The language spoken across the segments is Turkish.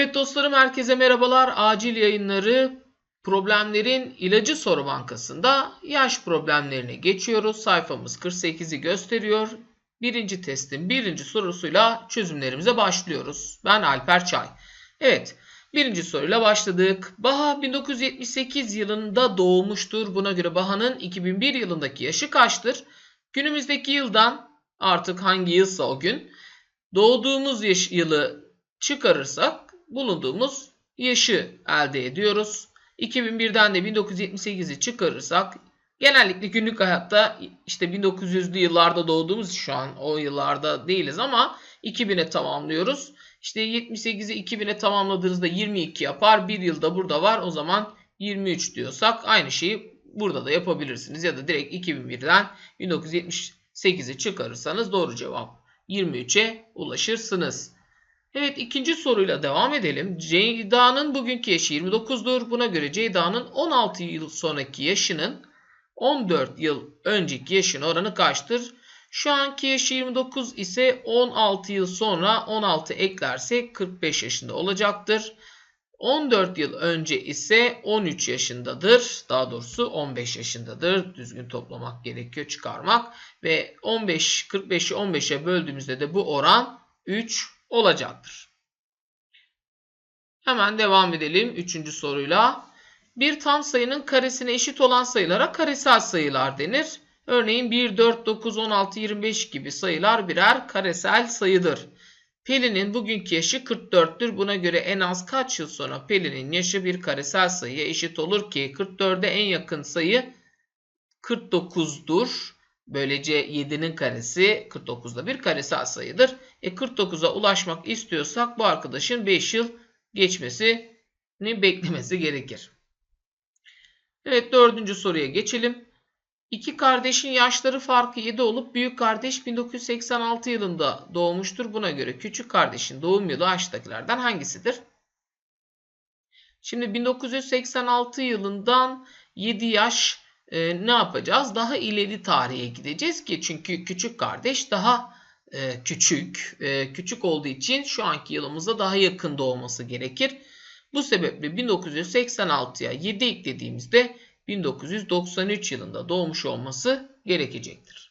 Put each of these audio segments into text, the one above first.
Evet dostlarım herkese merhabalar. Acil yayınları problemlerin ilacı soru bankasında yaş problemlerine geçiyoruz. Sayfamız 48'i gösteriyor. Birinci testin birinci sorusuyla çözümlerimize başlıyoruz. Ben Alper Çay. Evet birinci soruyla başladık. Baha 1978 yılında doğmuştur. Buna göre Baha'nın 2001 yılındaki yaşı kaçtır? Günümüzdeki yıldan artık hangi yılsa o gün doğduğumuz yaş yılı çıkarırsak bulunduğumuz yaşı elde ediyoruz. 2001'den de 1978'i çıkarırsak genellikle günlük hayatta işte 1900'lü yıllarda doğduğumuz şu an o yıllarda değiliz ama 2000'e tamamlıyoruz. İşte 78'i 2000'e tamamladığınızda 22 yapar. Bir yılda burada var. O zaman 23 diyorsak aynı şeyi burada da yapabilirsiniz. Ya da direkt 2001'den 1978'i çıkarırsanız doğru cevap 23'e ulaşırsınız. Evet ikinci soruyla devam edelim. Ceyda'nın bugünkü yaşı 29'dur. Buna göre Ceyda'nın 16 yıl sonraki yaşının 14 yıl önceki yaşın oranı kaçtır? Şu anki yaşı 29 ise 16 yıl sonra 16 eklersek 45 yaşında olacaktır. 14 yıl önce ise 13 yaşındadır. Daha doğrusu 15 yaşındadır. Düzgün toplamak gerekiyor, çıkarmak. Ve 15, 45'i 15'e böldüğümüzde de bu oran 3 olacaktır. Hemen devam edelim 3. soruyla. Bir tam sayının karesine eşit olan sayılara karesel sayılar denir. Örneğin 1, 4, 9, 16, 25 gibi sayılar birer karesel sayıdır. Pelin'in bugünkü yaşı 44'tür. Buna göre en az kaç yıl sonra Pelin'in yaşı bir karesel sayıya eşit olur ki 44'e en yakın sayı 49'dur. Böylece 7'nin karesi 49'da bir karesel sayıdır. E 49'a ulaşmak istiyorsak bu arkadaşın 5 yıl geçmesini beklemesi gerekir. Evet dördüncü soruya geçelim. İki kardeşin yaşları farkı 7 olup büyük kardeş 1986 yılında doğmuştur. Buna göre küçük kardeşin doğum yılı aşağıdakilerden hangisidir? Şimdi 1986 yılından 7 yaş e, ne yapacağız? Daha ileri tarihe gideceğiz ki çünkü küçük kardeş daha e, küçük. E, küçük olduğu için şu anki yılımıza daha yakın doğması gerekir. Bu sebeple 1986'ya 7 eklediğimizde 1993 yılında doğmuş olması gerekecektir.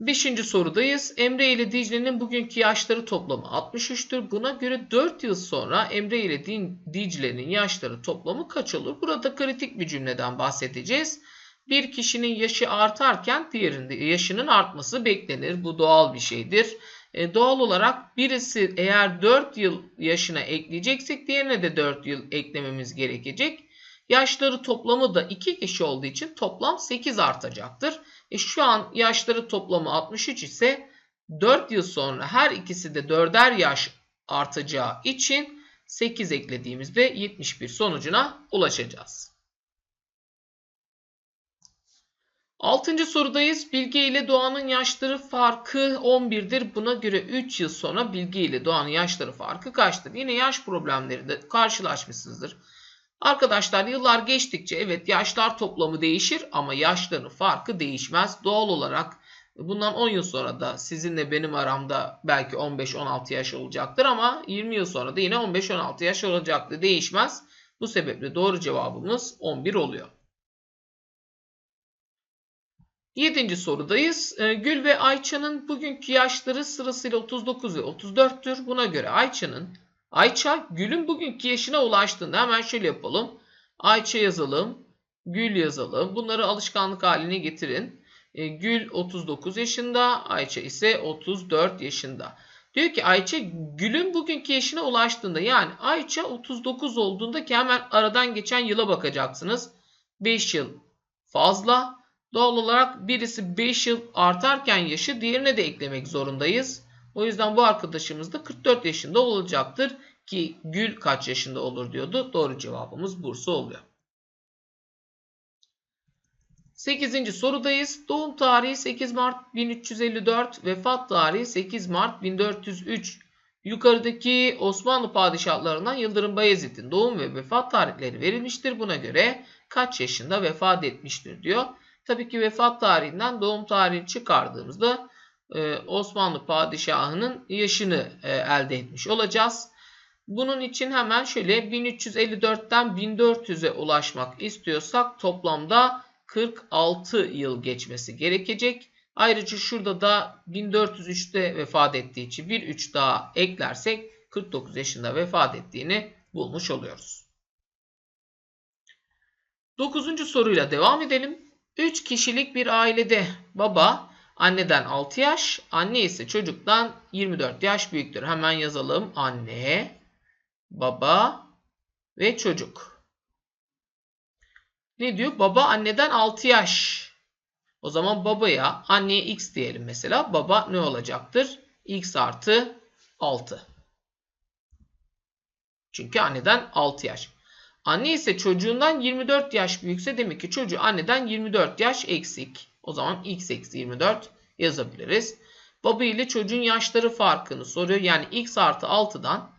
Beşinci sorudayız. Emre ile Dicle'nin bugünkü yaşları toplamı 63'tür. Buna göre 4 yıl sonra Emre ile Dicle'nin yaşları toplamı kaç olur? Burada kritik bir cümleden bahsedeceğiz. Bir kişinin yaşı artarken diğerinde yaşının artması beklenir. Bu doğal bir şeydir. E, doğal olarak birisi eğer 4 yıl yaşına ekleyeceksek diğerine de 4 yıl eklememiz gerekecek. Yaşları toplamı da 2 kişi olduğu için toplam 8 artacaktır. E, şu an yaşları toplamı 63 ise 4 yıl sonra her ikisi de 4'er yaş artacağı için 8 eklediğimizde 71 sonucuna ulaşacağız. Altıncı sorudayız. Bilge ile Doğan'ın yaşları farkı 11'dir. Buna göre 3 yıl sonra Bilge ile Doğan'ın yaşları farkı kaçtır? Yine yaş problemleri de karşılaşmışsınızdır. Arkadaşlar yıllar geçtikçe evet yaşlar toplamı değişir ama yaşların farkı değişmez. Doğal olarak bundan 10 yıl sonra da sizinle benim aramda belki 15-16 yaş olacaktır ama 20 yıl sonra da yine 15-16 yaş olacaktır. Değişmez. Bu sebeple doğru cevabımız 11 oluyor. Yedinci sorudayız. Ee, Gül ve Ayça'nın bugünkü yaşları sırasıyla 39 ve 34'tür. Buna göre Ayça'nın Ayça Gül'ün bugünkü yaşına ulaştığında hemen şöyle yapalım. Ayça yazalım. Gül yazalım. Bunları alışkanlık haline getirin. Ee, Gül 39 yaşında. Ayça ise 34 yaşında. Diyor ki Ayça Gül'ün bugünkü yaşına ulaştığında yani Ayça 39 olduğunda ki hemen aradan geçen yıla bakacaksınız. 5 yıl fazla. Doğal olarak birisi 5 yıl artarken yaşı diğerine de eklemek zorundayız. O yüzden bu arkadaşımız da 44 yaşında olacaktır. Ki Gül kaç yaşında olur diyordu. Doğru cevabımız Bursa oluyor. 8. sorudayız. Doğum tarihi 8 Mart 1354, vefat tarihi 8 Mart 1403. Yukarıdaki Osmanlı padişahlarından Yıldırım Bayezid'in doğum ve vefat tarihleri verilmiştir. Buna göre kaç yaşında vefat etmiştir diyor. Tabii ki vefat tarihinden doğum tarihini çıkardığımızda e, Osmanlı padişahının yaşını e, elde etmiş olacağız. Bunun için hemen şöyle 1354'ten 1400'e ulaşmak istiyorsak toplamda 46 yıl geçmesi gerekecek. Ayrıca şurada da 1403'te vefat ettiği için bir 3 daha eklersek 49 yaşında vefat ettiğini bulmuş oluyoruz. 9. soruyla devam edelim. 3 kişilik bir ailede baba anneden 6 yaş, anne ise çocuktan 24 yaş büyüktür. Hemen yazalım. Anne, baba ve çocuk. Ne diyor? Baba anneden 6 yaş. O zaman babaya anneye x diyelim mesela. Baba ne olacaktır? x artı 6. Çünkü anneden 6 yaş. Anne ise çocuğundan 24 yaş büyükse demek ki çocuğu anneden 24 yaş eksik. O zaman x eksi 24 yazabiliriz. Baba ile çocuğun yaşları farkını soruyor. Yani x artı 6'dan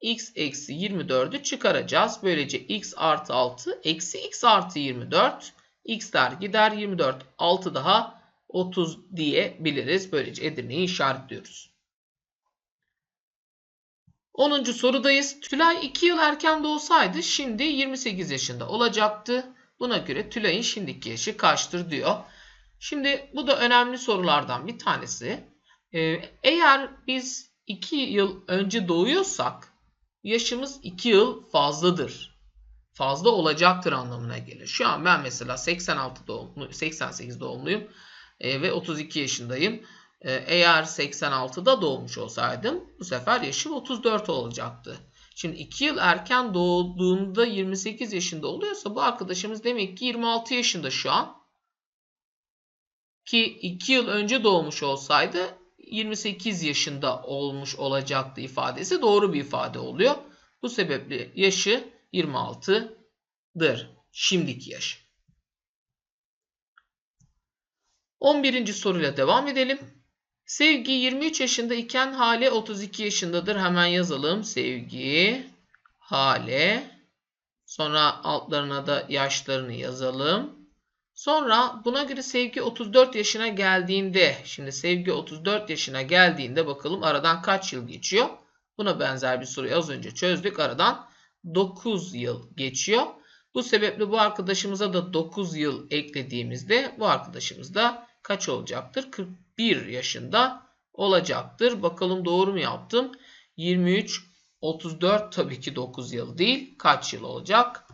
x eksi 24'ü çıkaracağız. Böylece x artı 6 eksi x artı 24. x'ler gider 24 6 daha 30 diyebiliriz. Böylece Edirne'yi işaretliyoruz. 10. sorudayız. Tülay 2 yıl erken doğsaydı şimdi 28 yaşında olacaktı. Buna göre Tülay'ın şimdiki yaşı kaçtır diyor. Şimdi bu da önemli sorulardan bir tanesi. Ee, eğer biz 2 yıl önce doğuyorsak yaşımız 2 yıl fazladır. Fazla olacaktır anlamına gelir. Şu an ben mesela 86 doğumlu, 88 doğumluyum e, ve 32 yaşındayım. E, eğer 86'da doğmuş olsaydım bu sefer yaşım 34 olacaktı. Şimdi 2 yıl erken doğduğunda 28 yaşında oluyorsa bu arkadaşımız demek ki 26 yaşında şu an. Ki 2 yıl önce doğmuş olsaydı 28 yaşında olmuş olacaktı ifadesi doğru bir ifade oluyor. Bu sebeple yaşı 26'dır. Şimdiki yaş. 11. soruyla devam edelim. Sevgi 23 yaşında iken Hale 32 yaşındadır. Hemen yazalım. Sevgi, Hale. Sonra altlarına da yaşlarını yazalım. Sonra buna göre Sevgi 34 yaşına geldiğinde, şimdi Sevgi 34 yaşına geldiğinde bakalım aradan kaç yıl geçiyor? Buna benzer bir soruyu az önce çözdük. Aradan 9 yıl geçiyor. Bu sebeple bu arkadaşımıza da 9 yıl eklediğimizde bu arkadaşımız da kaç olacaktır? 41 yaşında olacaktır. Bakalım doğru mu yaptım? 23, 34 tabii ki 9 yıl değil. Kaç yıl olacak?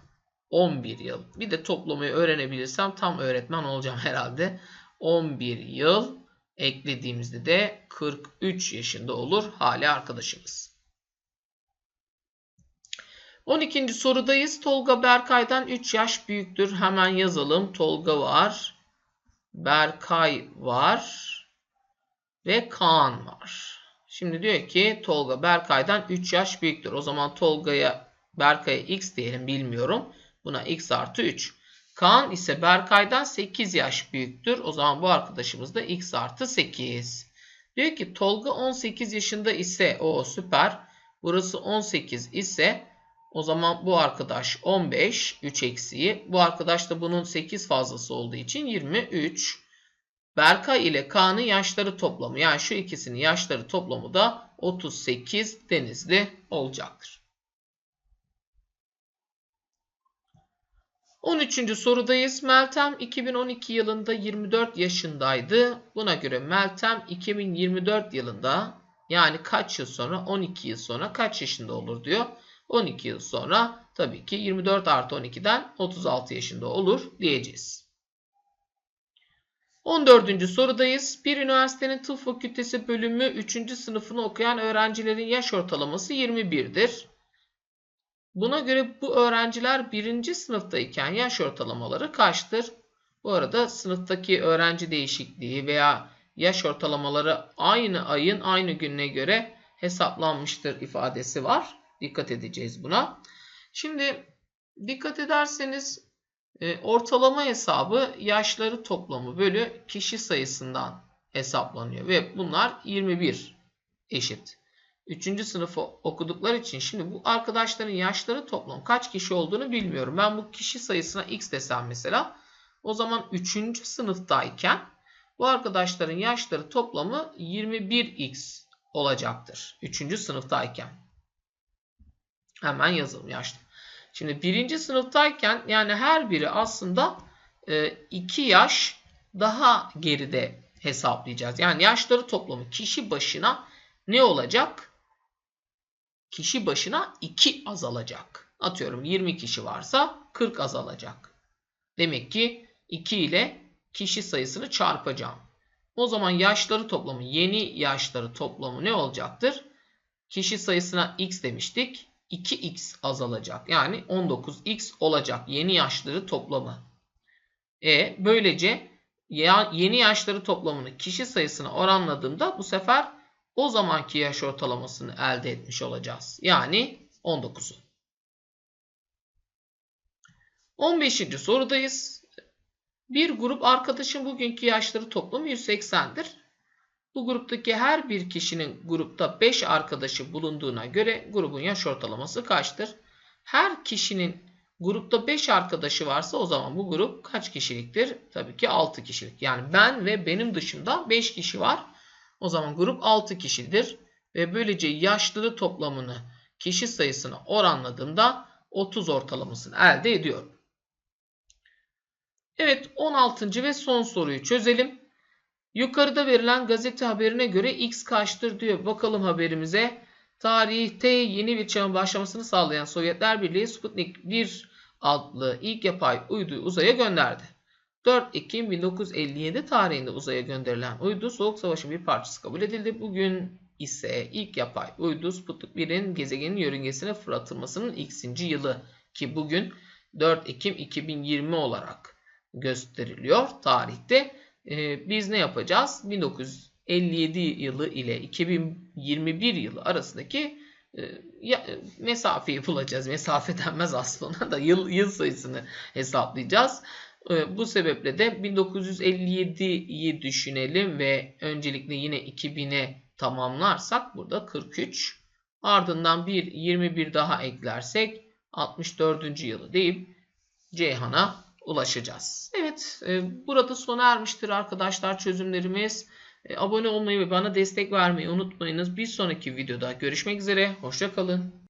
11 yıl. Bir de toplamayı öğrenebilirsem tam öğretmen olacağım herhalde. 11 yıl eklediğimizde de 43 yaşında olur hali arkadaşımız. 12. sorudayız. Tolga Berkay'dan 3 yaş büyüktür. Hemen yazalım. Tolga var. Berkay var. Ve Kaan var. Şimdi diyor ki Tolga Berkay'dan 3 yaş büyüktür. O zaman Tolga'ya Berkay'a x diyelim bilmiyorum. Buna x artı 3. Kaan ise Berkay'dan 8 yaş büyüktür. O zaman bu arkadaşımız da x artı 8. Diyor ki Tolga 18 yaşında ise o süper. Burası 18 ise o zaman bu arkadaş 15 3 eksiği. Bu arkadaş da bunun 8 fazlası olduğu için 23. Berkay ile Kaan'ın yaşları toplamı yani şu ikisinin yaşları toplamı da 38 denizli olacaktır. 13. sorudayız. Meltem 2012 yılında 24 yaşındaydı. Buna göre Meltem 2024 yılında yani kaç yıl sonra 12 yıl sonra kaç yaşında olur diyor. 12 yıl sonra tabii ki 24 artı 12'den 36 yaşında olur diyeceğiz. 14. sorudayız. Bir üniversitenin tıp fakültesi bölümü 3. sınıfını okuyan öğrencilerin yaş ortalaması 21'dir. Buna göre bu öğrenciler 1. sınıftayken yaş ortalamaları kaçtır? Bu arada sınıftaki öğrenci değişikliği veya yaş ortalamaları aynı ayın aynı gününe göre hesaplanmıştır ifadesi var. Dikkat edeceğiz buna. Şimdi dikkat ederseniz e, ortalama hesabı yaşları toplamı bölü kişi sayısından hesaplanıyor. Ve bunlar 21 eşit. 3. sınıfı okudukları için şimdi bu arkadaşların yaşları toplam kaç kişi olduğunu bilmiyorum. Ben bu kişi sayısına x desem mesela o zaman 3. sınıftayken Bu arkadaşların yaşları toplamı 21x olacaktır. 3. sınıftayken. Hemen yazalım yaşlı. Şimdi birinci sınıftayken yani her biri aslında 2 yaş daha geride hesaplayacağız. Yani yaşları toplamı kişi başına ne olacak? Kişi başına 2 azalacak. Atıyorum 20 kişi varsa 40 azalacak. Demek ki 2 ile kişi sayısını çarpacağım. O zaman yaşları toplamı, yeni yaşları toplamı ne olacaktır? Kişi sayısına x demiştik. 2x azalacak. Yani 19x olacak. Yeni yaşları toplamı. E böylece ya, yeni yaşları toplamını kişi sayısına oranladığımda bu sefer o zamanki yaş ortalamasını elde etmiş olacağız. Yani 19'u. 15. sorudayız. Bir grup arkadaşın bugünkü yaşları toplamı 180'dir. Bu gruptaki her bir kişinin grupta 5 arkadaşı bulunduğuna göre grubun yaş ortalaması kaçtır? Her kişinin grupta 5 arkadaşı varsa o zaman bu grup kaç kişiliktir? Tabii ki 6 kişilik. Yani ben ve benim dışımda 5 kişi var. O zaman grup 6 kişidir. Ve böylece yaşları toplamını kişi sayısına oranladığımda 30 ortalamasını elde ediyorum. Evet 16. ve son soruyu çözelim. Yukarıda verilen gazete haberine göre X kaçtır diyor. Bakalım haberimize. Tarihte yeni bir çağın başlamasını sağlayan Sovyetler Birliği Sputnik 1 adlı ilk yapay uyduyu uzaya gönderdi. 4 Ekim 1957 tarihinde uzaya gönderilen uydu Soğuk Savaş'ın bir parçası kabul edildi. Bugün ise ilk yapay uydu Sputnik 1'in gezegenin yörüngesine fırlatılmasının x'inci yılı ki bugün 4 Ekim 2020 olarak gösteriliyor tarihte. Ee, biz ne yapacağız? 1957 yılı ile 2021 yılı arasındaki e, ya, mesafeyi bulacağız. Mesafe denmez aslında da yıl, yıl sayısını hesaplayacağız. E, bu sebeple de 1957'yi düşünelim ve öncelikle yine 2000'e tamamlarsak burada 43. Ardından bir 21 daha eklersek 64. yılı deyip Ceyhan'a ulaşacağız. Evet e, burada sona ermiştir arkadaşlar çözümlerimiz. E, abone olmayı ve bana destek vermeyi unutmayınız. Bir sonraki videoda görüşmek üzere. Hoşçakalın.